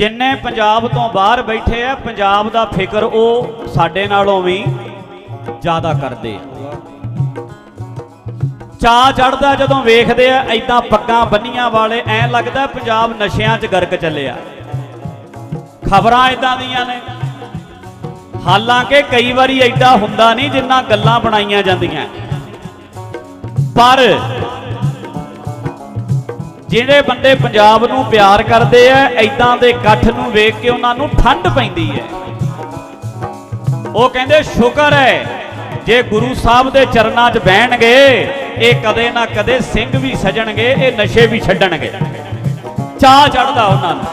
ਜਿੰਨੇ ਪੰਜਾਬ ਤੋਂ ਬਾਹਰ ਬੈਠੇ ਆ, ਪੰਜਾਬ ਦਾ ਫਿਕਰ ਉਹ ਸਾਡੇ ਨਾਲੋਂ ਵੀ ਜ਼ਿਆਦਾ ਕਰਦੇ ਆ। ਚਾ ਚੜਦਾ ਜਦੋਂ ਵੇਖਦੇ ਆ ਐਦਾਂ ਪੱਗਾਂ ਬੰਨੀਆਂ ਵਾਲੇ, ਐ ਲੱਗਦਾ ਪੰਜਾਬ ਨਸ਼ਿਆਂ 'ਚ ਗਰਕ ਚੱਲਿਆ। ਖਬਰਾਂ ਐਦਾਂ ਦੀਆਂ ਨੇ। ਹਾਲਾਂਕਿ ਕਈ ਵਾਰੀ ਐਡਾ ਹੁੰਦਾ ਨਹੀਂ ਜਿੰਨਾ ਗੱਲਾਂ ਬਣਾਈਆਂ ਜਾਂਦੀਆਂ। ਪਰ ਜਿਹੜੇ ਬੰਦੇ ਪੰਜਾਬ ਨੂੰ ਪਿਆਰ ਕਰਦੇ ਆ ਐਦਾਂ ਦੇ ਇਕੱਠ ਨੂੰ ਵੇਖ ਕੇ ਉਹਨਾਂ ਨੂੰ ਠੰਡ ਪੈਂਦੀ ਹੈ। ਉਹ ਕਹਿੰਦੇ, ਸ਼ੁਕਰ ਹੈ, ਜੇ ਗੁਰੂ ਸਾਹਿਬ ਦੇ ਚਰਨਾਂ 'ਚ ਬਹਿਣਗੇ, ਇਹ ਕਦੇ ਨਾ ਕਦੇ ਸਿੰਘ ਵੀ ਸਜਣਗੇ, ਇਹ ਨਸ਼ੇ ਵੀ ਛੱਡਣਗੇ। ਚਾਹ ਚੜਦਾ ਉਹਨਾਂ ਨੂੰ।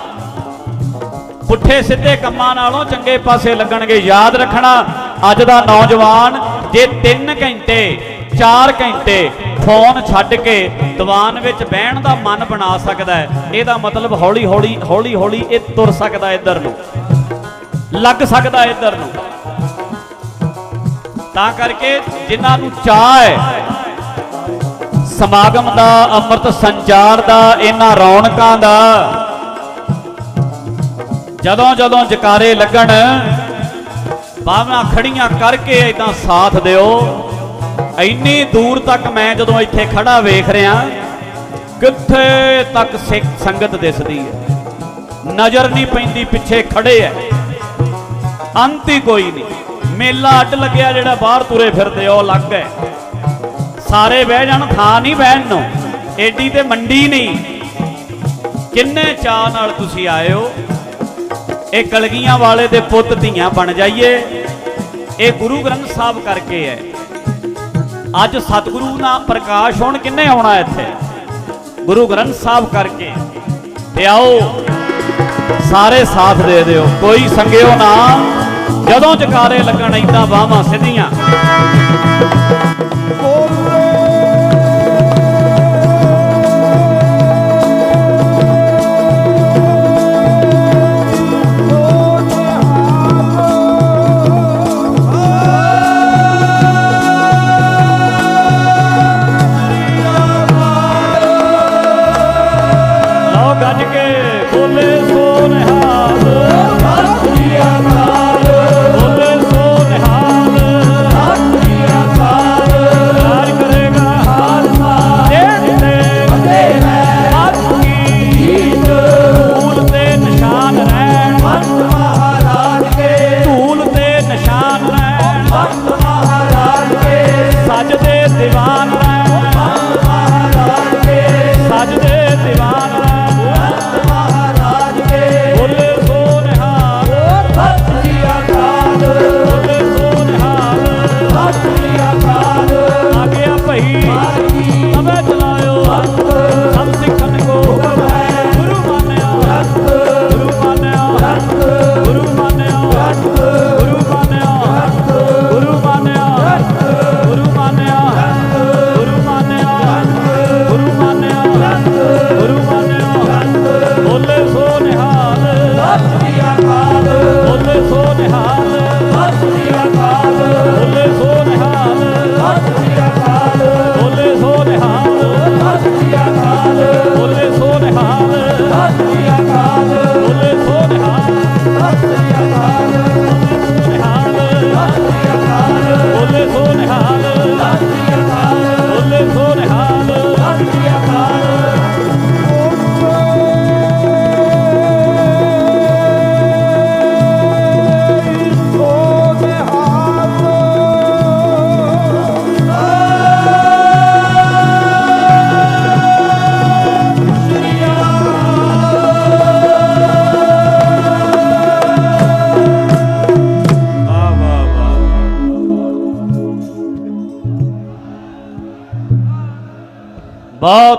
ਪੁੱਠੇ ਸਿੱਧੇ ਕੰਮਾਂ ਨਾਲੋਂ ਚੰਗੇ ਪਾਸੇ ਲੱਗਣਗੇ। ਯਾਦ ਰੱਖਣਾ, ਅੱਜ ਦਾ ਨੌਜਵਾਨ ਜੇ 3 ਘੰਟੇ 4 ਘੰਟੇ ਫੋਨ ਛੱਡ ਕੇ ਦੀਵਾਨ ਵਿੱਚ ਬਹਿਣ ਦਾ ਮਨ ਬਣਾ ਸਕਦਾ ਹੈ। ਇਹਦਾ ਮਤਲਬ ਹੌਲੀ ਹੌਲੀ ਹੌਲੀ ਹੌਲੀ ਇਹ ਤੁਰ ਸਕਦਾ ਇੱਧਰ ਨੂੰ। ਲੱਗ ਸਕਦਾ ਇੱਧਰ ਨੂੰ। ਤਾਂ ਕਰਕੇ ਜਿਨ੍ਹਾਂ ਨੂੰ ਚਾਹ ਹੈ, ਸਮਾਗਮ ਦਾ, ਅੰਮ੍ਰਿਤ ਸੰਚਾਰ ਦਾ, ਇਹਨਾਂ ਰੌਣਕਾਂ ਦਾ, ਜਦੋਂ ਜਦੋਂ ਜਕਾਰੇ ਲੱਗਣ, ਭਾਵਨਾ ਖੜੀਆਂ ਕਰਕੇ ਇਦਾਂ ਸਾਥ ਦਿਓ। ਇੰਨੀ ਦੂਰ ਤੱਕ ਮੈਂ ਜਦੋਂ ਇੱਥੇ ਖੜਾ ਵੇਖ ਰਿਹਾ, ਕਿੱਥੇ ਤੱਕ ਸਿੱਖ ਸੰਗਤ ਦਿਸਦੀ ਹੈ? ਨਜ਼ਰ ਨਹੀਂ ਪੈਂਦੀ, ਪਿੱਛੇ ਖੜੇ ਐ ਅੰਤ ਹੀ ਕੋਈ ਨਹੀਂ। ਮੇਲਾ ਅੱਡ ਲੱਗਿਆ ਜਿਹੜਾ ਬਾਹਰ ਤੁਰੇ ਫਿਰਦੇ, ਉਹ ਅਲੱਗ ਹੈ। ਸਾਰੇ ਬਹਿ ਜਾਣ, ਥਾਂ ਨਹੀਂ ਬਹਿਣ ਨੂੰ। ਏਡੀ ਤੇ ਮੰਡੀ ਨਹੀਂ। ਕਿੰਨੇ ਚਾਹ ਨਾਲ ਤੁਸੀਂ ਆਏ ਹੋ? ਇਹ ਕਲਗੀਆਂ ਵਾਲੇ ਦੇ ਪੁੱਤ ਧੀਆਂ ਬਣ ਜਾਈਏ। ਇਹ ਗੁਰੂ ਗ੍ਰੰਥ ਸਾਹਿਬ ਕਰਕੇ ਹੈ ਅੱਜ ਸਤਿਗੁਰੂ ਨਾਲ ਪ੍ਰਕਾਸ਼ ਹੋਣ ਕਿੰਨੇ ਆਉਣਾ ਇੱਥੇ? ਗੁਰੂ ਗ੍ਰੰਥ ਸਾਹਿਬ ਕਰਕੇ। ਤੇ ਆਓ, ਸਾਰੇ ਸਾਥ ਦੇ ਦਿਓ। ਕੋਈ ਸੰਗਿਓ ਨਾ, ਜਦੋਂ ਜਕਾਰੇ ਲੱਗਣ ਇਦਾਂ ਬਾਹਾਂ ਸਿੱਧੀਆਂ। ਗੱਜ ਕੇ ਬੋਲੇ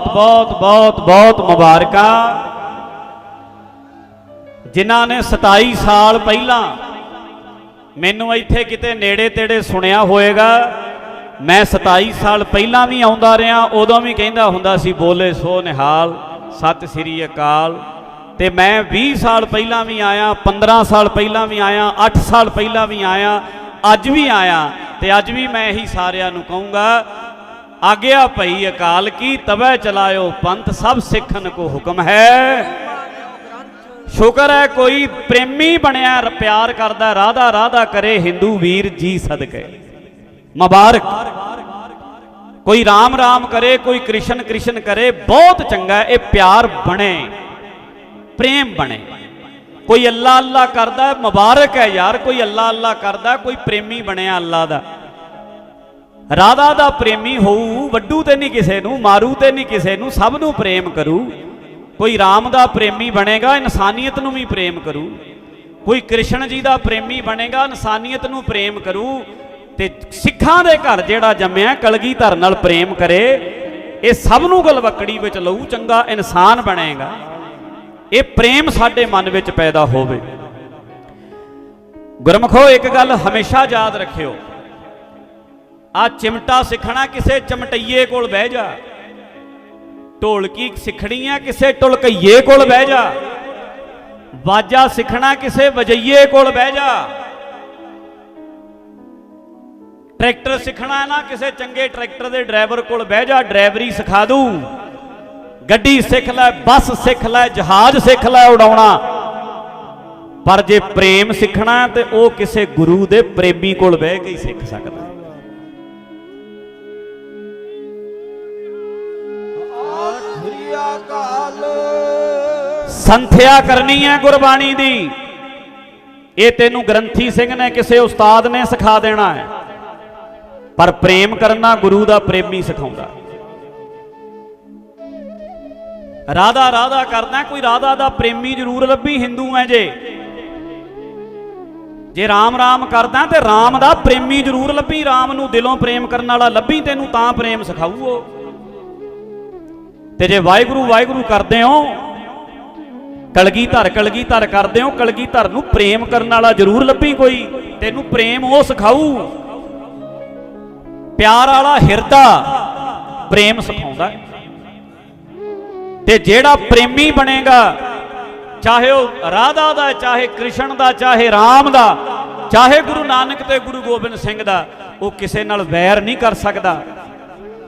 ਬਹੁਤ ਬਹੁਤ ਬਹੁਤ ਬਹੁਤ ਮੁਬਾਰਕਾਂ। ਜਿਨ੍ਹਾਂ ਨੇ 27 ਸਾਲ ਪਹਿਲਾਂ ਮੈਨੂੰ ਇੱਥੇ ਕਿਤੇ ਨੇੜੇ ਤੇੜੇ ਸੁਣਿਆ ਹੋਵੇਗਾ ਮੈਂ 27 ਸਾਲ ਪਹਿਲਾਂ ਵੀ ਆਉਂਦਾ ਰਿਹਾ, ਉਦੋਂ ਵੀ ਕਹਿੰਦਾ ਹੁੰਦਾ ਸੀ, ਬੋਲੇ ਸੋ ਨਿਹਾਲ, ਸਤਿ ਸ੍ਰੀ ਅਕਾਲ। ਤੇ ਮੈਂ 20 ਸਾਲ ਪਹਿਲਾਂ ਵੀ ਆਇਆ 15 ਸਾਲ ਪਹਿਲਾਂ ਵੀ ਆਇਆ 8 ਸਾਲ ਪਹਿਲਾਂ ਵੀ ਆਇਆ, ਅੱਜ ਵੀ ਆਇਆ। ਤੇ ਅੱਜ ਵੀ ਮੈਂ ਇਹੀ ਸਾਰਿਆਂ ਨੂੰ ਕਹੂੰਗਾ ਆਗਿਆ ਭਈ ਅਕਾਲ ਕੀ ਤਵੇ ਚਲਾਇਓ ਪੰਥ ਸਭ ਸਿੱਖਨ ਕੋ ਹੁਕਮ ਹੈ। ਸ਼ੁਕਰ ਹੈ ਕੋਈ ਪ੍ਰੇਮੀ ਬਣਿਆ, ਪਿਆਰ ਕਰਦਾ, ਰਾਧਾ ਰਾਧਾ ਕਰੇ, ਹਿੰਦੂ ਵੀਰ ਜੀ ਸਦਕੇ। ਮੁਬਾਰਕ। ਕੋਈ ਰਾਮ ਰਾਮ ਕਰੇ, ਕੋਈ ਕ੍ਰਿਸ਼ਨ ਕ੍ਰਿਸ਼ਨ ਕਰੇ, ਬਹੁਤ ਚੰਗਾ ਇਹ ਪਿਆਰ ਬਣੇ, ਪ੍ਰੇਮ ਬਣੇ। ਕੋਈ ਅੱਲਾ ਅੱਲਾ ਕਰਦਾ, ਮੁਬਾਰਕ ਹੈ ਯਾਰ, ਕੋਈ ਅੱਲਾ ਅੱਲਾ ਕਰਦਾ, ਕੋਈ ਪ੍ਰੇਮੀ ਬਣਿਆ ਅੱਲਾ ਦਾ। ਰਾਧਾ ਦਾ ਪ੍ਰੇਮੀ ਹੋਊ, ਵੱਡੂ ਤੇ ਨਹੀਂ ਕਿਸੇ ਨੂੰ, ਮਾਰੂ ਤੇ ਨਹੀਂ ਕਿਸੇ ਨੂੰ, ਸਭ ਨੂੰ ਪ੍ਰੇਮ ਕਰੂ। ਕੋਈ ਰਾਮ ਦਾ ਪ੍ਰੇਮੀ ਬਣੇਗਾ, ਇਨਸਾਨੀਅਤ ਨੂੰ ਵੀ ਪ੍ਰੇਮ ਕਰੂ। ਕੋਈ ਕ੍ਰਿਸ਼ਨ ਜੀ ਦਾ ਪ੍ਰੇਮੀ ਬਣੇਗਾ, ਇਨਸਾਨੀਅਤ ਨੂੰ ਪ੍ਰੇਮ ਕਰੂ। ਤੇ ਸਿੱਖਾਂ ਦੇ ਘਰ ਜਿਹੜਾ ਜੰਮਿਆ ਕਲਗੀਧਰ ਨਾਲ ਪ੍ਰੇਮ ਕਰੇ, ਇਹ ਸਭ ਨੂੰ ਗਲਵਕੜੀ ਵਿੱਚ ਲਊ, ਚੰਗਾ ਇਨਸਾਨ ਬਣੇਗਾ। ਇਹ ਪ੍ਰੇਮ ਸਾਡੇ ਮਨ ਵਿੱਚ ਪੈਦਾ ਹੋਵੇ। ਗੁਰਮਖੋ, ਇੱਕ ਗੱਲ ਹਮੇਸ਼ਾ ਯਾਦ ਰੱਖਿਓ। ਆ ਚਿਮਟਾ ਸਿੱਖਣਾ ਕਿਸੇ ਚਮਟਈਏ ਕੋਲ ਬਹਿ ਜਾ। ਢੋਲਕੀ ਸਿੱਖਣੀ ਆ ਕਿਸੇ ਢੋਲਕਈਏ ਕੋਲ ਬਹਿ ਜਾ। ਵਾਜਾ ਸਿੱਖਣਾ ਕਿਸੇ ਵਜਈਏ ਕੋਲ ਬਹਿ ਜਾ। ਟਰੈਕਟਰ ਸਿੱਖਣਾ ਨਾ ਕਿਸੇ ਚੰਗੇ ਟਰੈਕਟਰ ਦੇ ਡਰਾਈਵਰ ਕੋਲ ਬਹਿ ਜਾ, ਡਰਾਈਵਰੀ ਸਿਖਾ ਦੂ। ਗੱਡੀ ਸਿੱਖ ਲੈ, ਬੱਸ ਸਿੱਖ ਲੈ, ਜਹਾਜ਼ ਸਿੱਖ ਲੈ ਉਡਾਉਣਾ। ਪਰ ਜੇ ਪ੍ਰੇਮ ਸਿੱਖਣਾ ਤੇ ਉਹ ਕਿਸੇ ਗੁਰੂ ਦੇ ਪ੍ਰੇਮੀ ਕੋਲ ਬਹਿ ਕੇ ਹੀ ਸਿੱਖ ਸਕਦਾ। ਅਕਾਲ। ਸੰਥਿਆ ਕਰਨੀ ਹੈ ਗੁਰਬਾਣੀ ਦੀ। ਇਹ ਤੈਨੂੰ ਗ੍ਰੰਥੀ ਸਿੰਘ ਨੇ ਕਿਸੇ ਉਸਤਾਦ ਨੇ ਸਿਖਾ ਦੇਣਾ ਹੈ। ਪਰ ਪ੍ਰੇਮ ਕਰਨਾ ਗੁਰੂ ਦਾ ਪ੍ਰੇਮੀ ਸਿਖਾਉਂਦਾ। ਰਾਧਾ ਰਾਧਾ ਕਰਦਾ, ਕੋਈ ਰਾਧਾ ਦਾ ਪ੍ਰੇਮੀ ਜ਼ਰੂਰ ਲੱਭੀ, ਹਿੰਦੂ ਐ ਜੇ। ਜੇ ਰਾਮ ਰਾਮ ਕਰਦਾ ਤੇ ਰਾਮ ਦਾ ਪ੍ਰੇਮੀ ਜ਼ਰੂਰ ਲੱਭੀ, ਰਾਮ ਨੂੰ ਦਿਲੋਂ ਪ੍ਰੇਮ ਕਰਨ ਵਾਲਾ ਲੱਭੀ, ਤੈਨੂੰ ਤਾਂ ਪ੍ਰੇਮ ਸਿਖਾਊ ਉਹ। ਤੇ ਜੇ ਵਾਹਿਗੁਰੂ ਵਾਹਿਗੁਰੂ ਕਰਦੇ ਹੋ ਕਲਗੀ ਧਰ ਕਲਗੀ ਧਰ ਕਰਦੇ ਹੋ ਕਲਗੀ ਧਰ ਨੂੰ ਪ੍ਰੇਮ ਕਰਨ ਵਾਲਾ ਜ਼ਰੂਰ ਲੱਭੀ ਕੋਈ, ਤੈਨੂੰ ਪ੍ਰੇਮ ਉਹ ਸਿਖਾਊ। ਪਿਆਰ ਵਾਲਾ ਹਿਰਦਾ ਪ੍ਰੇਮ ਸਿਖਾਉਂਦਾ। ਤੇ ਜਿਹੜਾ ਪ੍ਰੇਮੀ ਬਣੇਗਾ, ਚਾਹੇ ਉਹ ਰਾਧਾ ਦਾ, ਚਾਹੇ ਕ੍ਰਿਸ਼ਨ ਦਾ, ਚਾਹੇ ਰਾਮ ਦਾ, ਚਾਹੇ ਗੁਰੂ ਨਾਨਕ ਤੇ ਗੁਰੂ ਗੋਬਿੰਦ ਸਿੰਘ ਦਾ, ਉਹ ਕਿਸੇ ਨਾਲ ਵੈਰ ਨਹੀਂ ਕਰ ਸਕਦਾ।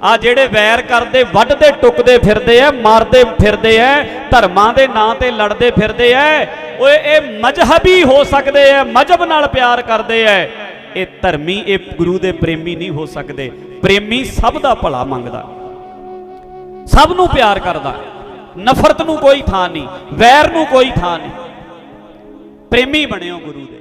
ਆ ਜਿਹੜੇ ਵੈਰ ਕਰਦੇ, ਵੱਢਦੇ, ਟੁੱਕਦੇ ਫਿਰਦੇ ਐ, ਮਾਰਦੇ ਫਿਰਦੇ ਐ, ਧਰਮਾਂ ਦੇ ਨਾਂ ਤੇ ਲੜਦੇ ਫਿਰਦੇ ਐ, ਓਏ, ਇਹ ਮਜਹਬੀ ਹੋ ਸਕਦੇ ਐ, ਮਜਹਬ ਨਾਲ ਪਿਆਰ ਕਰਦੇ ਐ। ਇਹ ਧਰਮੀ, ਇਹ ਗੁਰੂ ਦੇ ਪ੍ਰੇਮੀ ਨਹੀਂ ਹੋ ਸਕਦੇ। ਪ੍ਰੇਮੀ ਸਭ ਦਾ ਭਲਾ ਮੰਗਦਾ। ਸਭ ਨੂੰ ਪਿਆਰ ਕਰਦਾ। ਨਫ਼ਰਤ ਨੂੰ ਕੋਈ ਥਾਂ ਨਹੀਂ, ਵੈਰ ਨੂੰ ਕੋਈ ਥਾਂ ਨਹੀਂ। ਪ੍ਰੇਮੀ ਬਣਿਓ ਗੁਰੂ ਦੇ।